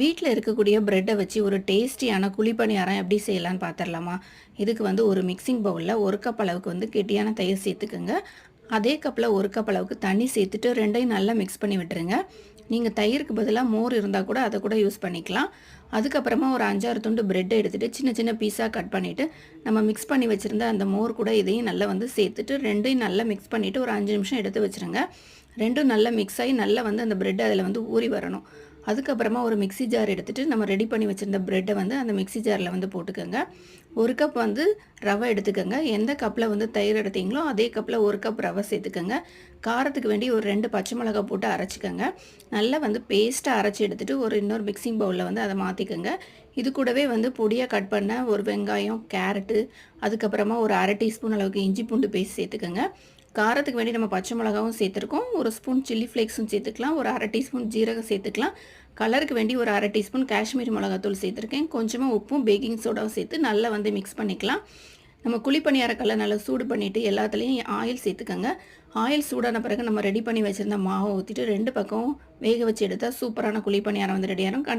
வீட்டில் இருக்கக்கூடிய ப்ரெட்டை வச்சு ஒரு டேஸ்டியான குழிப்பணியாரம் எப்படி செய்யலாம்னு பார்த்துடலாமா இதுக்கு வந்து ஒரு மிக்சிங் பவுலில் ஒரு கப் அளவுக்கு வந்து கெட்டியான தயிர் சேர்த்துக்குங்க. அதே கப்பில் ஒரு கப் அளவுக்கு தண்ணி சேர்த்துட்டு ரெண்டையும் நல்லா மிக்ஸ் பண்ணி விட்டுருங்க. நீங்கள் தயிருக்கு பதிலாக மோர் இருந்தால் கூட அதை கூட யூஸ் பண்ணிக்கலாம். அதுக்கப்புறமா ஒரு அஞ்சாறு துண்டு ப்ரெட்டை எடுத்துகிட்டு சின்ன சின்ன பீஸாக கட் பண்ணிவிட்டு நம்ம மிக்ஸ் பண்ணி வச்சுருந்த அந்த மோர் கூட இதையும் நல்லா வந்து சேர்த்துட்டு ரெண்டையும் நல்லா மிக்ஸ் பண்ணிவிட்டு ஒரு அஞ்சு நிமிஷம் எடுத்து வச்சுருங்க. ரெண்டும் நல்லா மிக்ஸ் ஆகி நல்லா வந்து அந்த ப்ரெட் அதில் வந்து ஊறி வரணும். அதுக்கப்புறமா ஒரு மிக்ஸி ஜார் எடுத்துகிட்டு நம்ம ரெடி பண்ணி வச்சுருந்த ப்ரெட்டை வந்து அந்த மிக்ஸி ஜாரில் வந்து போட்டுக்கோங்க. ஒரு கப் வந்து ரவை எடுத்துக்கோங்க. எந்த கப்பில் வந்து தயிர் எடுத்தீங்களோ அதே கப்பில் ஒரு கப் ரவை சேர்த்துக்கோங்க. காரத்துக்கு வேண்டி ஒரு ரெண்டு பச்சை மிளகாய் போட்டு அரைச்சிக்கோங்க. நல்லா வந்து பேஸ்ட்டாக அரைச்சி எடுத்துகிட்டு ஒரு இன்னொரு மிக்சிங் பவுலில் வந்து அதை மாற்றிக்கோங்க இது கூடவே வந்து பொடியாக கட் பண்ண ஒரு வெங்காயம் கேரட்டு அதுக்கப்புறமா ஒரு அரை டீஸ்பூன் அளவுக்கு இஞ்சி பூண்டு பேஸ்ட் சேர்த்துக்கோங்க. காரத்துக்கு வேண்டி நம்ம பச்சை மிளகாவும் சேர்த்துருக்கோம். ஒரு ஸ்பூன் சில்லி ஃப்ளேக்ஸும் சேர்த்துக்கலாம். ஒரு அரை டீஸ்பூன் ஜீரகம் சேர்த்துக்கலாம். கலருக்கு வேண்டி ஒரு அரை டீஸ்பூன் காஷ்மீரி மிளகாத்தூள் சேர்த்துருக்கேன். கொஞ்சமாக உப்பும் பேக்கிங் சோடாவும் சேர்த்து நல்லா வந்து மிக்ஸ் பண்ணிக்கலாம். நம்ம குழிப்பணியார கல்லை நல்லா சூடு பண்ணிவிட்டு எல்லாத்துலேயும் ஆயில் சேர்த்துக்கோங்க. ஆயில் சூடான பிறகு நம்ம ரெடி பண்ணி வச்சுருந்த மாவை ஊற்றிட்டு ரெண்டு பக்கம் வேக வச்சு எடுத்தால் சூப்பரான குழிப்பணியாரம் வந்து ரெடியாகும்